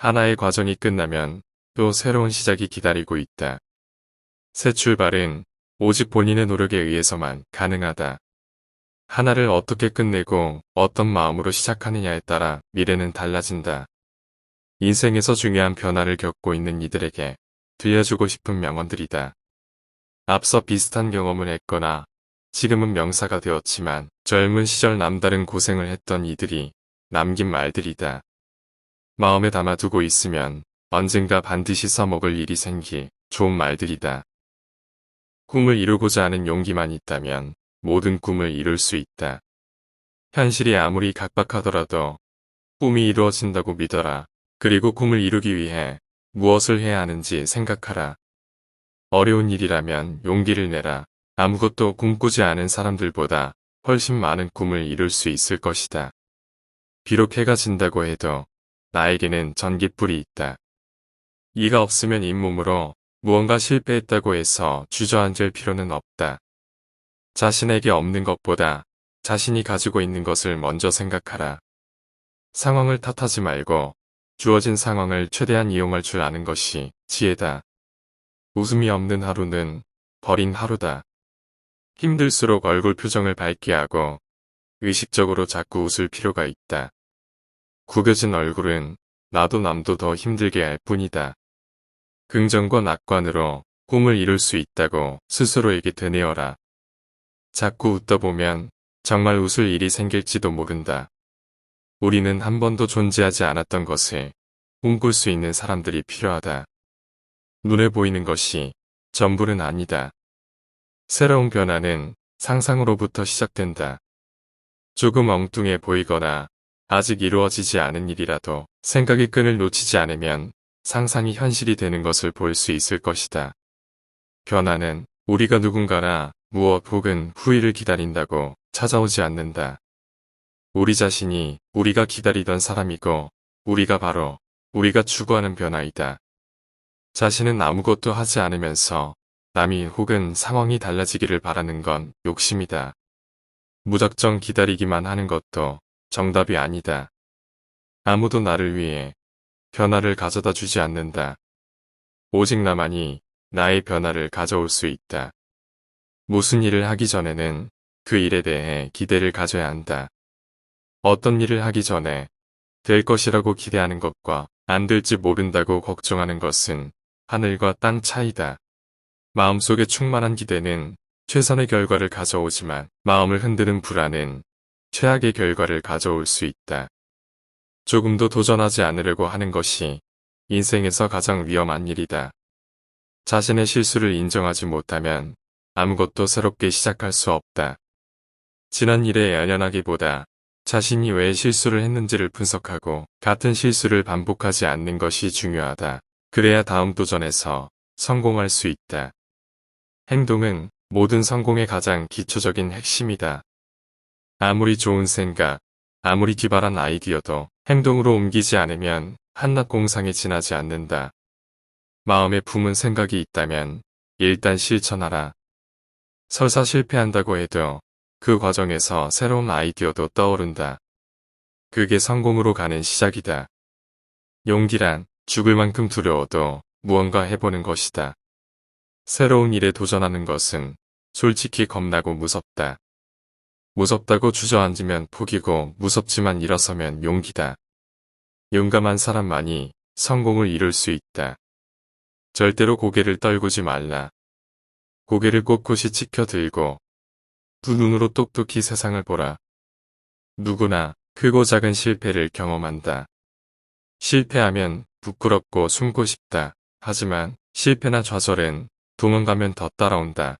하나의 과정이 끝나면 또 새로운 시작이 기다리고 있다. 새 출발은 오직 본인의 노력에 의해서만 가능하다. 하나를 어떻게 끝내고 어떤 마음으로 시작하느냐에 따라 미래는 달라진다. 인생에서 중요한 변화를 겪고 있는 이들에게 들려주고 싶은 명언들이다. 앞서 비슷한 경험을 했거나 지금은 명사가 되었지만 젊은 시절 남다른 고생을 했던 이들이 남긴 말들이다. 마음에 담아두고 있으면 언젠가 반드시 써먹을 일이 생길 좋은 말들이다. 꿈을 이루고자 하는 용기만 있다면 모든 꿈을 이룰 수 있다. 현실이 아무리 각박하더라도 꿈이 이루어진다고 믿어라. 그리고 꿈을 이루기 위해 무엇을 해야 하는지 생각하라. 어려운 일이라면 용기를 내라. 아무것도 꿈꾸지 않은 사람들보다 훨씬 많은 꿈을 이룰 수 있을 것이다. 비록 해가 진다고 해도 나에게는 전깃불이 있다. 이가 없으면 잇몸으로 무언가 실패했다고 해서 주저앉을 필요는 없다. 자신에게 없는 것보다 자신이 가지고 있는 것을 먼저 생각하라. 상황을 탓하지 말고 주어진 상황을 최대한 이용할 줄 아는 것이 지혜다. 웃음이 없는 하루는 버린 하루다. 힘들수록 얼굴 표정을 밝게 하고 의식적으로 자꾸 웃을 필요가 있다. 구겨진 얼굴은 나도 남도 더 힘들게 할 뿐이다. 긍정과 낙관으로 꿈을 이룰 수 있다고 스스로에게 되뇌어라. 자꾸 웃다 보면 정말 웃을 일이 생길지도 모른다. 우리는 한 번도 존재하지 않았던 것을 꿈꿀 수 있는 사람들이 필요하다. 눈에 보이는 것이 전부는 아니다. 새로운 변화는 상상으로부터 시작된다. 조금 엉뚱해 보이거나 아직 이루어지지 않은 일이라도 생각의 끈을 놓치지 않으면 상상이 현실이 되는 것을 볼 수 있을 것이다. 변화는 우리가 누군가나 무엇 혹은 후일을 기다린다고 찾아오지 않는다. 우리 자신이 우리가 기다리던 사람이고 우리가 바로 우리가 추구하는 변화이다. 자신은 아무것도 하지 않으면서 남이 혹은 상황이 달라지기를 바라는 건 욕심이다. 무작정 기다리기만 하는 것도 정답이 아니다. 아무도 나를 위해 변화를 가져다 주지 않는다. 오직 나만이 나의 변화를 가져올 수 있다. 무슨 일을 하기 전에는 그 일에 대해 기대를 가져야 한다. 어떤 일을 하기 전에 될 것이라고 기대하는 것과 안 될지 모른다고 걱정하는 것은 하늘과 땅 차이다. 마음속에 충만한 기대는 최선의 결과를 가져오지만 마음을 흔드는 불안은 최악의 결과를 가져올 수 있다. 조금도 도전하지 않으려고 하는 것이 인생에서 가장 위험한 일이다. 자신의 실수를 인정하지 못하면 아무것도 새롭게 시작할 수 없다. 지난 일에 연연하기보다 자신이 왜 실수를 했는지를 분석하고 같은 실수를 반복하지 않는 것이 중요하다. 그래야 다음 도전에서 성공할 수 있다. 행동은 모든 성공의 가장 기초적인 핵심이다. 아무리 좋은 생각, 아무리 기발한 아이디어도 행동으로 옮기지 않으면 한낱 공상에 지나지 않는다. 마음에 품은 생각이 있다면 일단 실천하라. 설사 실패한다고 해도 그 과정에서 새로운 아이디어도 떠오른다. 그게 성공으로 가는 시작이다. 용기란 죽을 만큼 두려워도 무언가 해보는 것이다. 새로운 일에 도전하는 것은 솔직히 겁나고 무섭다. 무섭다고 주저앉으면 포기고 무섭지만 일어서면 용기다. 용감한 사람만이 성공을 이룰 수 있다. 절대로 고개를 떨구지 말라. 고개를 꼿꼿이 치켜들고 두 눈으로 똑똑히 세상을 보라. 누구나 크고 작은 실패를 경험한다. 실패하면 부끄럽고 숨고 싶다. 하지만 실패나 좌절은 도망가면 더 따라온다.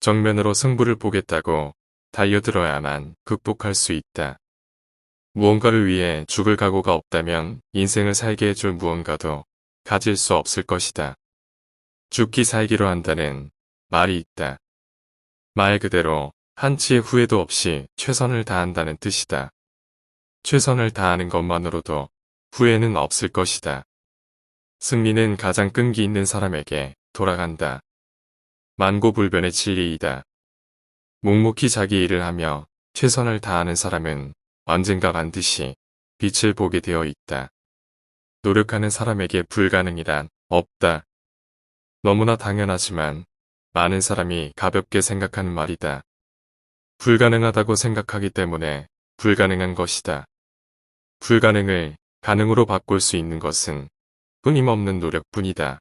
정면으로 승부를 보겠다고 달려들어야만 극복할 수 있다. 무언가를 위해 죽을 각오가 없다면 인생을 살게 해줄 무언가도 가질 수 없을 것이다. 죽기 살기로 한다는 말이 있다. 말 그대로 한치의 후회도 없이 최선을 다한다는 뜻이다. 최선을 다하는 것만으로도 후회는 없을 것이다. 승리는 가장 끈기 있는 사람에게 돌아간다. 만고불변의 진리이다. 묵묵히 자기 일을 하며 최선을 다하는 사람은 언젠가 반드시 빛을 보게 되어 있다. 노력하는 사람에게 불가능이란 없다. 너무나 당연하지만 많은 사람이 가볍게 생각하는 말이다. 불가능하다고 생각하기 때문에 불가능한 것이다. 불가능을 가능으로 바꿀 수 있는 것은 끊임없는 노력뿐이다.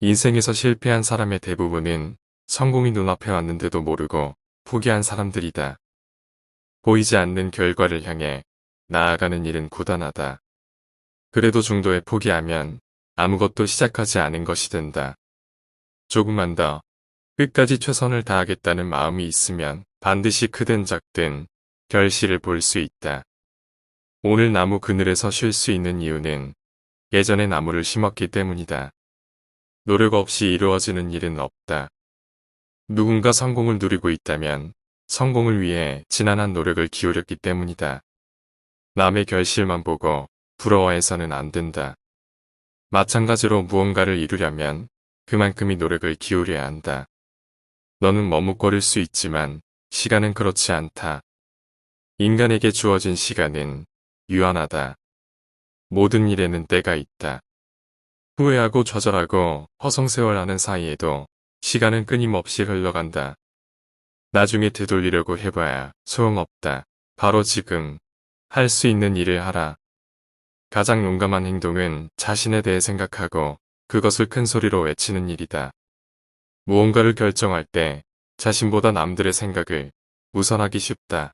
인생에서 실패한 사람의 대부분은 성공이 눈앞에 왔는데도 모르고 포기한 사람들이다. 보이지 않는 결과를 향해 나아가는 일은 고단하다. 그래도 중도에 포기하면 아무것도 시작하지 않은 것이 된다. 조금만 더 끝까지 최선을 다하겠다는 마음이 있으면 반드시 크든 작든 결실을 볼 수 있다. 오늘 나무 그늘에서 쉴 수 있는 이유는 예전에 나무를 심었기 때문이다. 노력 없이 이루어지는 일은 없다. 누군가 성공을 누리고 있다면 성공을 위해 지난한 노력을 기울였기 때문이다. 남의 결실만 보고 부러워해서는 안 된다. 마찬가지로 무언가를 이루려면 그만큼의 노력을 기울여야 한다. 너는 머뭇거릴 수 있지만 시간은 그렇지 않다. 인간에게 주어진 시간은 유한하다. 모든 일에는 때가 있다. 후회하고 좌절하고 허송세월하는 사이에도 시간은 끊임없이 흘러간다. 나중에 되돌리려고 해봐야 소용없다. 바로 지금 할 수 있는 일을 하라. 가장 용감한 행동은 자신에 대해 생각하고 그것을 큰 소리로 외치는 일이다. 무언가를 결정할 때 자신보다 남들의 생각을 우선하기 쉽다.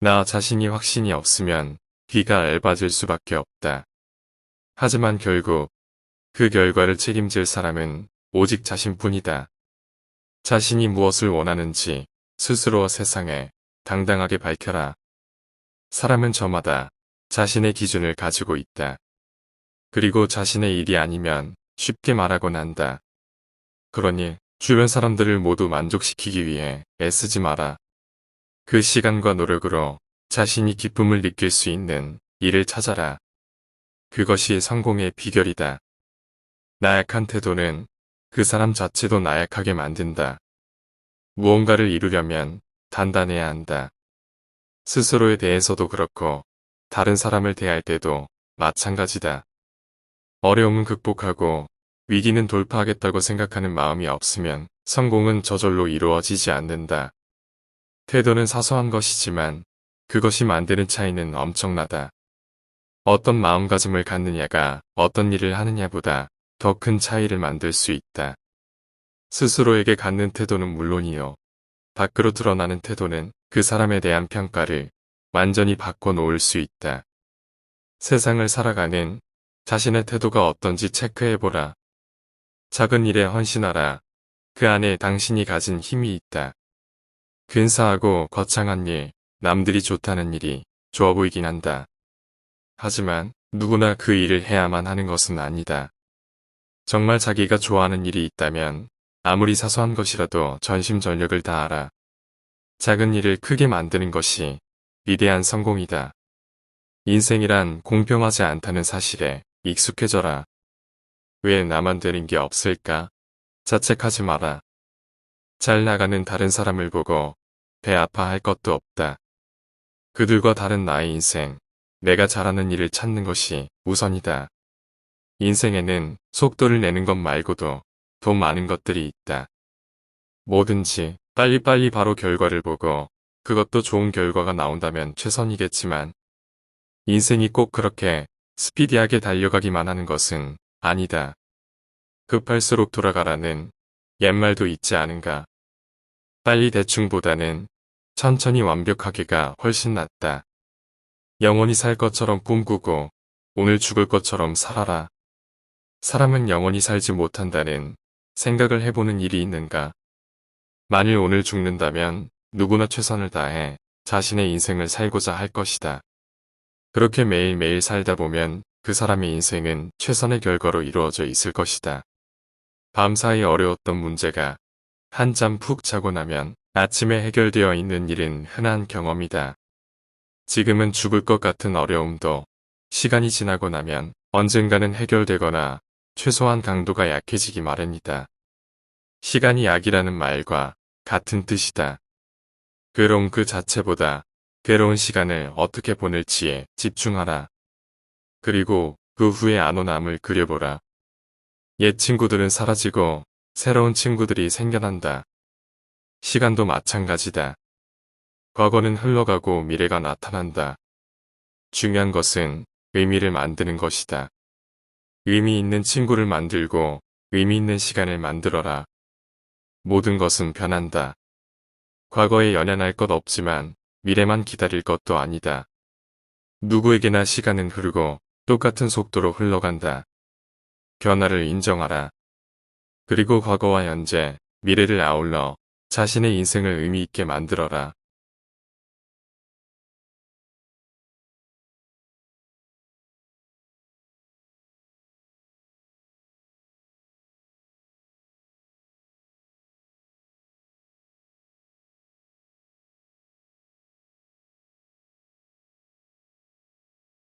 나 자신이 확신이 없으면 귀가 얇아질 수밖에 없다. 하지만 결국 그 결과를 책임질 사람은 오직 자신뿐이다. 자신이 무엇을 원하는지 스스로 세상에 당당하게 밝혀라. 사람은 저마다 자신의 기준을 가지고 있다. 그리고 자신의 일이 아니면 쉽게 말하곤 한다. 그러니 주변 사람들을 모두 만족시키기 위해 애쓰지 마라. 그 시간과 노력으로 자신이 기쁨을 느낄 수 있는 일을 찾아라. 그것이 성공의 비결이다. 나약한 태도는 그 사람 자체도 나약하게 만든다. 무언가를 이루려면 단단해야 한다. 스스로에 대해서도 그렇고 다른 사람을 대할 때도 마찬가지다. 어려움은 극복하고 위기는 돌파하겠다고 생각하는 마음이 없으면 성공은 저절로 이루어지지 않는다. 태도는 사소한 것이지만 그것이 만드는 차이는 엄청나다. 어떤 마음가짐을 갖느냐가 어떤 일을 하느냐보다 더 큰 차이를 만들 수 있다. 스스로에게 갖는 태도는 물론이요. 밖으로 드러나는 태도는 그 사람에 대한 평가를 완전히 바꿔놓을 수 있다. 세상을 살아가는 자신의 태도가 어떤지 체크해보라. 작은 일에 헌신하라. 그 안에 당신이 가진 힘이 있다. 근사하고 거창한 일, 남들이 좋다는 일이 좋아 보이긴 한다. 하지만 누구나 그 일을 해야만 하는 것은 아니다. 정말 자기가 좋아하는 일이 있다면 아무리 사소한 것이라도 전심전력을 다하라. 작은 일을 크게 만드는 것이 위대한 성공이다. 인생이란 공평하지 않다는 사실에 익숙해져라. 왜 나만 되는 게 없을까? 자책하지 마라. 잘 나가는 다른 사람을 보고 배 아파할 것도 없다. 그들과 다른 나의 인생, 내가 잘하는 일을 찾는 것이 우선이다. 인생에는 속도를 내는 것 말고도 더 많은 것들이 있다. 뭐든지 빨리빨리 바로 결과를 보고 그것도 좋은 결과가 나온다면 최선이겠지만 인생이 꼭 그렇게 스피디하게 달려가기만 하는 것은 아니다. 급할수록 돌아가라는 옛말도 있지 않은가. 빨리 대충보다는 천천히 완벽하게가 훨씬 낫다. 영원히 살 것처럼 꿈꾸고 오늘 죽을 것처럼 살아라. 사람은 영원히 살지 못한다는 생각을 해보는 일이 있는가. 만일 오늘 죽는다면 누구나 최선을 다해 자신의 인생을 살고자 할 것이다. 그렇게 매일매일 살다 보면 그 사람의 인생은 최선의 결과로 이루어져 있을 것이다. 밤사이 어려웠던 문제가 한잠 푹 자고 나면 아침에 해결되어 있는 일은 흔한 경험이다. 지금은 죽을 것 같은 어려움도 시간이 지나고 나면 언젠가는 해결되거나 최소한 강도가 약해지기 마련이다. 시간이 약이라는 말과 같은 뜻이다. 괴로움 그 자체보다 괴로운 시간을 어떻게 보낼지에 집중하라. 그리고 그 후에 안온 암을 그려보라. 옛 친구들은 사라지고 새로운 친구들이 생겨난다. 시간도 마찬가지다. 과거는 흘러가고 미래가 나타난다. 중요한 것은 의미를 만드는 것이다. 의미 있는 친구를 만들고 의미 있는 시간을 만들어라. 모든 것은 변한다. 과거에 연연할 것 없지만 미래만 기다릴 것도 아니다. 누구에게나 시간은 흐르고 똑같은 속도로 흘러간다. 변화를 인정하라. 그리고 과거와 현재, 미래를 아울러 자신의 인생을 의미 있게 만들어라.